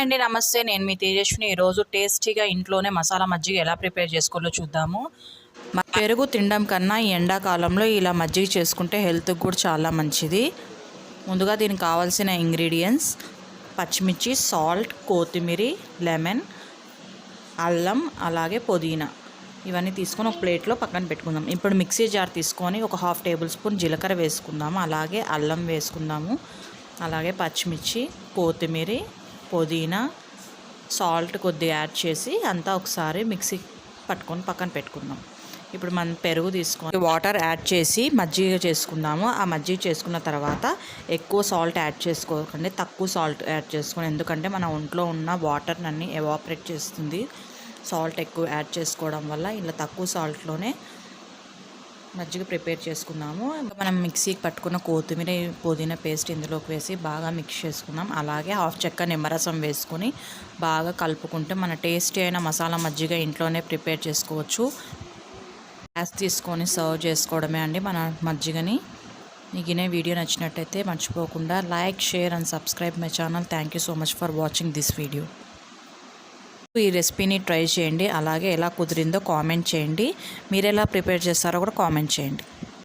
అండి నమస్తే. నేను మీ తేజస్విని. ఈరోజు టేస్టీగా ఇంట్లోనే మసాలా మజ్జిగ ఎలా ప్రిపేర్ చేసుకోవాలో చూద్దాము. పెరుగు తినడం కన్నా ఈ ఎండాకాలంలో ఇలా మజ్జిగ చేసుకుంటే హెల్త్కి కూడా చాలా మంచిది. ముందుగా దీనికి కావాల్సిన ఇంగ్రీడియంట్స్ పచ్చిమిర్చి సాల్ట్ కొత్తిమీర లెమన్ అల్లం అలాగే పుదీనా. ఇవన్నీ తీసుకొని ఒక ప్లేట్లో పక్కన పెట్టుకుందాం. ఇప్పుడు మిక్సీ జార్ తీసుకొని ఒక హాఫ్ టేబుల్ స్పూన్ జీలకర్ర వేసుకుందాము. అలాగే అల్లం వేసుకుందాము. అలాగే పచ్చిమిర్చి కొత్తిమీర పుదీనా సాల్ట్ కొద్దిగా యాడ్ చేసి అంతా ఒకసారి మిక్సీ పట్టుకొని పక్కన పెట్టుకుందాం. ఇప్పుడు మనం పెరుగు తీసుకొని వాటర్ యాడ్ చేసి మజ్జిగ చేసుకుందాము. ఆ మజ్జిగ చేసుకున్న తర్వాత ఎక్కువ సాల్ట్ యాడ్ చేసుకోకండి. తక్కువ సాల్ట్ యాడ్ చేసుకుని ఎందుకంటే మన ఒంట్లో ఉన్న వాటర్ అన్ని ఎవాపరేట్ చేస్తుంది. సాల్ట్ ఎక్కువ యాడ్ చేసుకోవడం వల్ల ఇలా తక్కువ సాల్ట్లోనే మజ్జిగ ప్రిపేర్ చేసుకున్నాము. మనం మిక్సీకి పట్టుకున్న కొత్తిమీర పుదీనా పేస్ట్ ఇందులోకి వేసి బాగా మిక్స్ చేసుకున్నాం అలాగే హాఫ్ చెక్క నిమ్మరసం వేసుకొని బాగా కలుపుకుంటే మన టేస్టీ అయిన మసాలా మజ్జిగ ఇంట్లోనే ప్రిపేర్ చేసుకోవచ్చు. గ్యాస్ తీసుకొని సర్వ్ చేసుకోవడమే అండి మన మజ్జిగని. మీకు ఈ వీడియో నచ్చినట్టయితే మర్చిపోకుండా like share and subscribe my channel. Thank you so much for watching this video. ఈ రెసిపీని ట్రై చేయండి. అలాగే ఎలా కుదిరిందో కామెంట్ చేయండి. మీరు ఎలా ప్రిపేర్ చేస్తారో కూడా కామెంట్ చేయండి.